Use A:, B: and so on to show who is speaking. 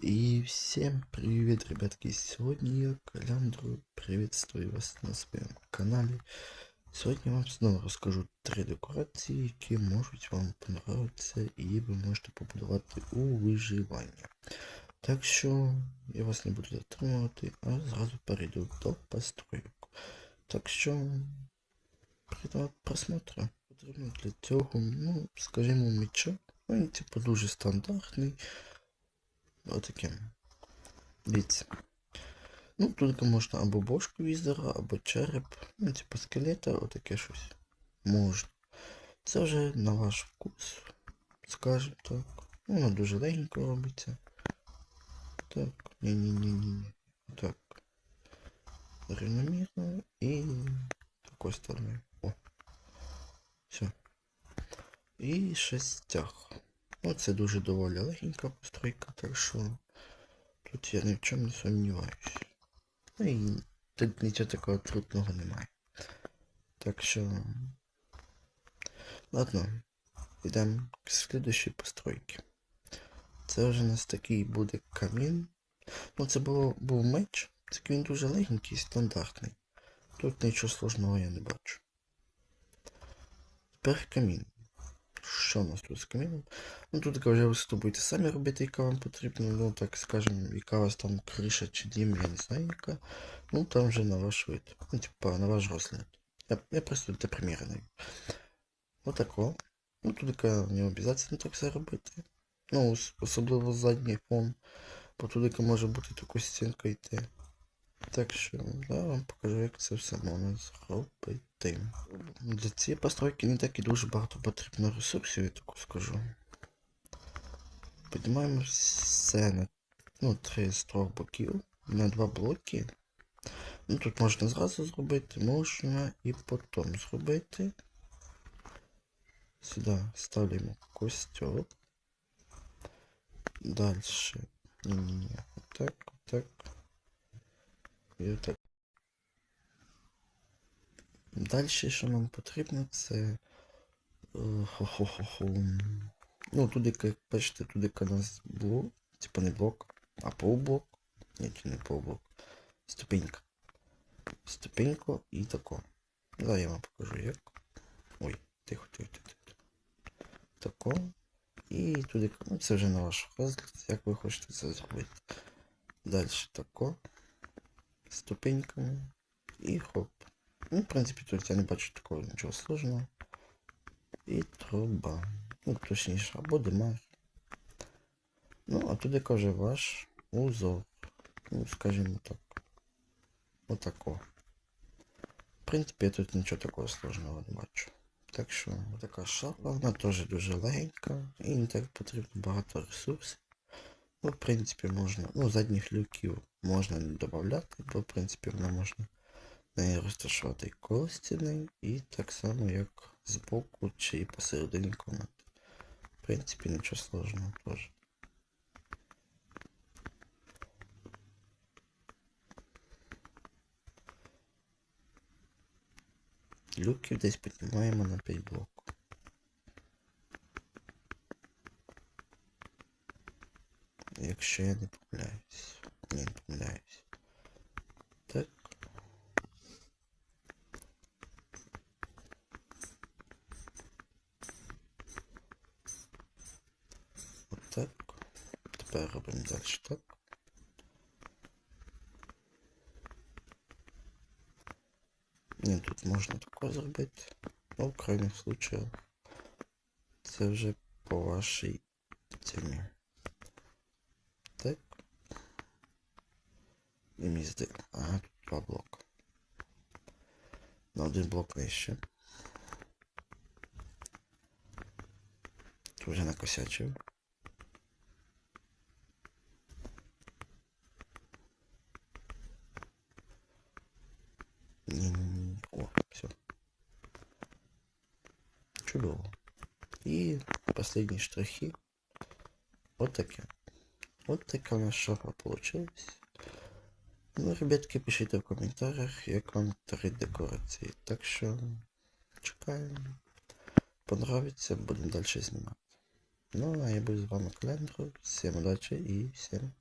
A: И всем привет, ребятки! Сегодня я, Каляндру, приветствую вас на своем канале. Сьогодні я вам знову розкажу три декорації, які можуть вам понравитися і ви можете побудувати у виживання. Так що я вас не буду затримувати, а зразу перейду до постройок. Так що приємного просмотру. Потрібно для цього, ну, скажімо, меча. Він типу дуже стандартний. Отаким. Дивіться. Ну, тут можна або бошку візера, або череп, ну, типу скелета, отаке щось. Можна. Це вже на ваш вкус, скажімо так. Воно дуже легенько робиться. Так, ні-ні-ні-ні. Так. Рівномірно і такої сторони. О. Все. І шестях. Ну, це дуже доволі легенька постройка, так що тут я ні в чому не сумніваюсь. Ну і тут нічого такого трудного немає. Так що. Ладно, йдемо к слідущій постройці. Це вже у нас такий буде камін. Ну, це було, був меч, це він дуже легенький, і стандартний. Тут нічого сложного я не бачу. Тепер камін. Що у нас тут з каміном? Ну тут вже ви будете самі робити, яка вам потрібна. Ну так скажем, яка у вас там криша чи дім, я не знаю яка. Ну там вже на ваш вид. Ну, типа на ваш розгляд. Я, я просто для приміру даю. Отако. Ну тут не обов'язково так все робити. Ну, особливо задній фон. Бо туди може бути таку стінка йти. Так що, да, вам покажу, як це все можна зробити. Для цієї постройки не так і дуже багато потрібно ресурсів, я таку скажу. Піднімаємо все на ну, три з трьох боків на два блоки. Ну, тут можна зразу зробити, можна і потім зробити. Сюди ставимо костюм. Дальше. Ні-ні-ні. Отак, отак. І. Далі, що нам потрібно, це. е, Хо-хо-хо-хо. Ну, туди, як бачите, туди у нас блок, типа не блок, а полблок. Ні, чи не полблок. Ступенька. Ступеньку і тако. Зараз я вам покажу як. Ой, тихо, тихо. тихо. Тако. І туди, ну це вже на ваш розгляд, як ви хочете це зробити. Далі тако. Ступеньками. І хоп. Ну, в принципі, тут я не бачу такого нічого сложного. І труба. Ну, точніше, або димар. Ну, а туди каже ваш узор. Ну, скажімо так. Отако. В принципі, я тут нічого такого сложного не бачу. Так що, така шафа, вона теж дуже легенька і не так потрібно багато ресурсів. Ну, в принципі, можна. Ну, задніх люків можна не додати, бо в принципі вона можна неї розташувати коло стіни і так само як збоку чи посередині комнати. В принципі, нічого сложного теж. Люків десь піднімаємо на 5 блоків. Якщо я не помиляюсь. Не помиляюсь. Так. Отак. Тепер робимо далі так. Ні, тут можна тако зробити. Ну, в крайніх случаях. Це вже по вашій темі. Так. І мізди. Ага, тут два блока. На один блок нижче. Тут вже накосячив. О, все. Чудово. І последні штрихи. Вот таке. Вот така нас шафа получилась. Ну, ребятки, пишите в коментарях, як вам три декорації. Так що чекаємо. Понравиться, будемо далі знімати. Ну, а я буду з вами Клендро. Всім удачі і всім